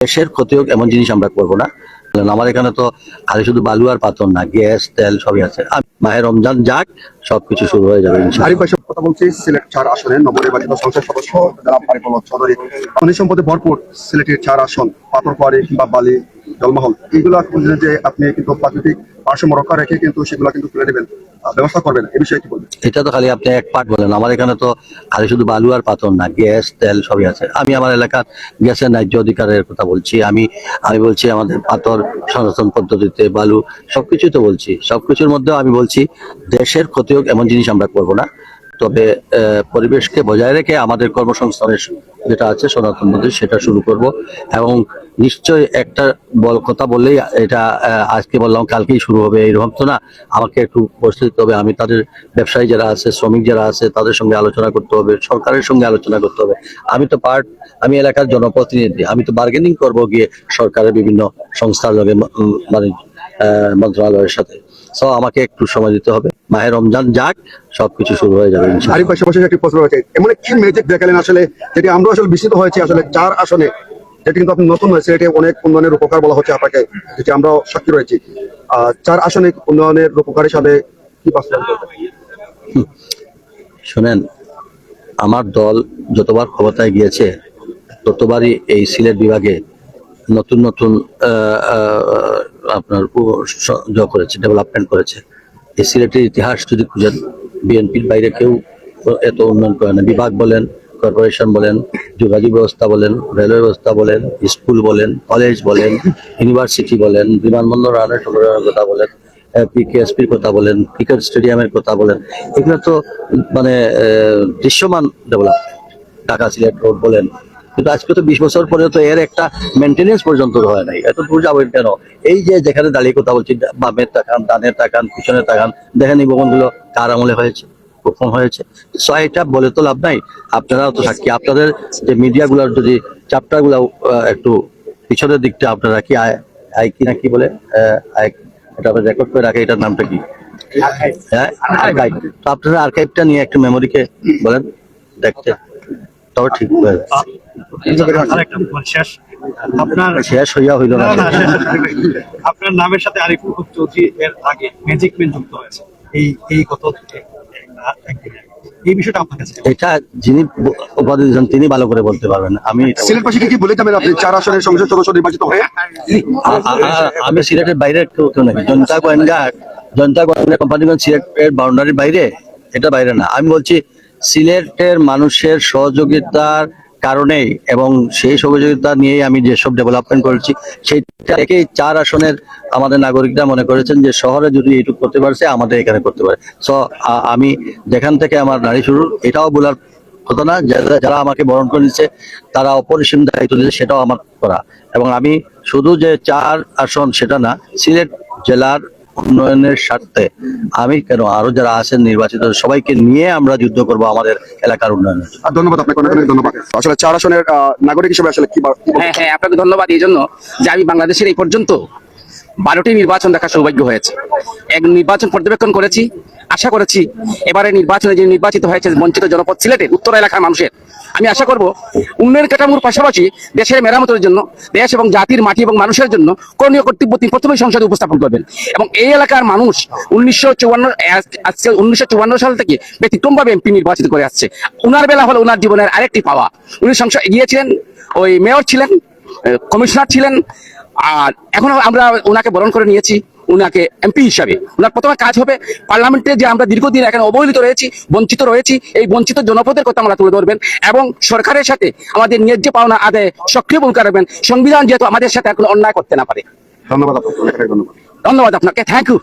দেশের ক্ষতি হোক এমন জিনিস আমরা করব না। আমার এখানে তো খালি শুধু বালু আর পাথর না, গ্যাস, তেল সবই আছে। মাহে রমজান যাক, সবকিছু শুরু হয়ে যাবে সিলেট চার সদস্য সম্পদে ভরপুর সিলেটের চার আসন পাথর কোয়ারি কিংবা বালি জলমহল বলছেন যে আপনি কিন্তু প্রাকৃতিক ভারসাম্য রক্ষা রেখে কিন্তু সেগুলো কিন্তু তুলে দেবেন ব্যবস্থা করবেন এই বিষয়ে কি বলবেন? এটা তো খালি আপনি এক পার্ট বলেন, আমার এখানে তো খালি শুধু বালু আর পাথর না, গ্যাস, তেল সবই আছে। আমি আমার এলাকার গ্যাসের ন্যায্য অধিকারের কথা বলছি, আমি আমি বলছি আমাদের পাথর সনাতন পদ্ধতিতে, বালু সবকিছুই তো বলছি, সবকিছুর মধ্যেও আমি বলছি, দেশের ক্ষতি হোক এমন জিনিস আমরা করব না। তবে পরিবেশকে বজায় রেখে আমাদের কর্মসংস্থানের যেটা আছে, সনাতন মন্দির, সেটা শুরু করব। এবং নিশ্চয় একটা বল কথা বললেই এটা আজকে বললাম, কালকেই শুরু হবে এরকম তো না? আমাকে একটু বসতে দিতে হবে। আমি তাদের ব্যবসায়ী যারা আছে, শ্রমিক যারা আছে, তাদের সঙ্গে আলোচনা করতে হবে, সরকারের সঙ্গে আলোচনা করতে হবে। আমি তো পার্ট আমি এলাকার জনপ্রতিনিধি, আমি তো বার্গেনিং করব গিয়ে সরকারের বিভিন্ন সংস্থার লগে মানে মন্ত্রণালয়ের সাথে। সো আমাকে একটু সময় দিতে হবে। মাহে রমজান যাক সবকিছু শুরু হয়ে যাবে। আরিফ ভাই সর্বশেষ একটি প্রশ্ন রয়েছে এমন কি ম্যাজিক দেখালেন আসলে যেটি আমরা আসলে বিস্মিত হয়েছি আসলে চার আসনে যেটি কিন্তু আপনি নতুন হয়েছে এটি অনেক উন্নয়নের উপকার বলা হচ্ছে আপনাকে যেটি আমরা সাক্ষী রয়েছি। চার আসনে উন্নয়নের উপকার হিসাবে কি বাস্তবায়ন শোনেন আমার দল যতবার ক্ষমতায় গিয়েছে ততবারই এই সিলেট বিভাগে নতুন নতুন আহ, আহ, আপনার করেছে ডেভেলপমেন্ট করেছে। এই সিলেটের ইতিহাস যদি খুঁজেন বিএনপির বাইরে কেউ এত উন্নয়ন করে না। বিভাগ বলেন কর্পোরেশন বলেন, যোগাযোগ ব্যবস্থা বলেন রেলওয়ে ব্যবস্থা বলেন, স্কুল বলেন কলেজ বলেন ইউনিভার্সিটি বলেন, বিমানবন্দর রানের কথা বলেন পিকেএসপির কথা বলেন ক্রিকেট স্টেডিয়ামের কথা বলেন। এগুলো তো মানে দৃশ্যমান ডেভেলপমেন্ট ঢাকা সিলেট রোড বলেন কিন্তু আজকে তো বিশ বছর পরে তো এর একটা মেনটেনেন্স পর্যন্ত হয় নাই। এত দূর যাবেন কেন? এই যে যেখানে দাঁড়িয়ে কথা বলছি বামের তাকান দানের তাকান, পিছনের তাকান দেখেন এই ভবনগুলো কার আমলে হয়েছে কখন হয়েছে। সো বলে তো লাভ নাই। আপনারাও তো সাক্ষী। আপনাদের যে মিডিয়াগুলোর যদি চ্যাপ্টারগুলো একটু পিছনের দিকটা আপনারা কি আয় আয় কি না কি বলে? এটা রেকর্ড করে রাখে, এটার নামটা কি? হ্যাঁ আপনারা আর্কাইভটা নিয়ে একটু মেমোরিকে বলেন, দেখতে। তবে ঠিক হয়ে আপনার শেষ হইয়া হইল না। আপনার নামের সাথে আরিফুল হক চৌধুরী এর আগে ম্যাজিক ম্যান যুক্ত হয়েছে। এই এই গত এই বিষয়টা আপনার কাছে এটা যিনি উপাধি দিয়েছেন তিনি ভালো করে বলতে পারবেন। আমি এটা কি বলে যাবেন আপনি? চার আসনের সংসদ সদস্য নির্বাচিত হয়ে? আ- আ- আ- আমি সিলেটের বাইরে কেউ কেউ নাকি জনতা জনতা গোয়েন্দা কোম্পানিগঞ্জ সিলেটের বাউন্ডারির বাইরে এটা বাইরে না। আমি বলছি সিলেটের মানুষের সহযোগিতার কারণেই এবং সেই সহযোগিতা নিয়েই আমি যেসব ডেভেলপমেন্ট করেছি সেইটা থেকেই চার আসনের আমাদের নাগরিকরা মনে করেছেন যে শহরে যদি এইটুকু করতে পারছে আমাদের এখানে করতে পারে। সো আমি যেখান থেকে আমার নারী শুরু, এটাও বলার কথা না, যারা আমাকে বরণ করে নিচ্ছে, তারা অপরিসীম দায়িত্ব দিচ্ছে সেটাও আমার করা। এবং আমি শুধু যে চার আসন, সেটা না, সিলেট জেলার উন্নয়নের স্বার্থে আমি কেন? আরও যারা আছেন নির্বাচিত সবাইকে নিয়ে আমরা যুদ্ধ করব আমাদের এলাকার উন্নয়নে আর ধন্যবাদ আপনাকে অনেক অনেক ধন্যবাদ। আসলে চার আসনের আহ, নাগরিক হিসেবে আসলে কি? হ্যাঁ হ্যাঁ আপনাকে ধন্যবাদ এই জন্য যে আমি বাংলাদেশের এই পর্যন্ত বারোটি নির্বাচন দেখার সৌভাগ্য হয়েছে। এক নির্বাচন পর্যবেক্ষণ করেছি, আশা করেছি এবারে নির্বাচনে যে নির্বাচিত হয়েছে, বঞ্চিত জনপদ সিলেটের উত্তর এলাকার মানুষের। আমি আশা করব উন্নয়ন কাঠামোর পাশাপাশি দেশের মেরামতের জন্য, দেশ এবং জাতির মাটি এবং মানুষের জন্য করণীয় কর্তব্য তিনি প্রথমেই সংসদে উপস্থাপন করবেন। এবং এই এলাকার মানুষ উনিশশো চুয়ান্ন আজকে উনিশশো চুয়ান্ন সাল থেকে ব্যতিক্রমভাবে এমপি নির্বাচিত করে আসছে। উনার বেলা হলো উনার জীবনের আরেকটি পাওয়া। উনি সংসদ গিয়েছিলেন, ওই মেয়র ছিলেন কমিশনার ছিলেন আর এখন আমরা ওনাকে বরণ করে নিয়েছি ওনাকে এমপি হিসাবে। ওনার প্রথমে কাজ হবে পার্লামেন্টে যে আমরা দীর্ঘদিন এখানে অবহেলিত রয়েছি বঞ্চিত রয়েছি এই বঞ্চিত জনপদের কথা আমরা তুলে ধরবেন এবং সরকারের সাথে আমাদের ন্যায্য পাওনা আদায় সক্রিয় ভূমিকা রাখবেন। সংবিধান যেহেতু আমাদের সাথে এখন অন্যায় করতে না পারে। ধন্যবাদ আপনাকে ধন্যবাদ। আপনাকে থ্যাংক ইউ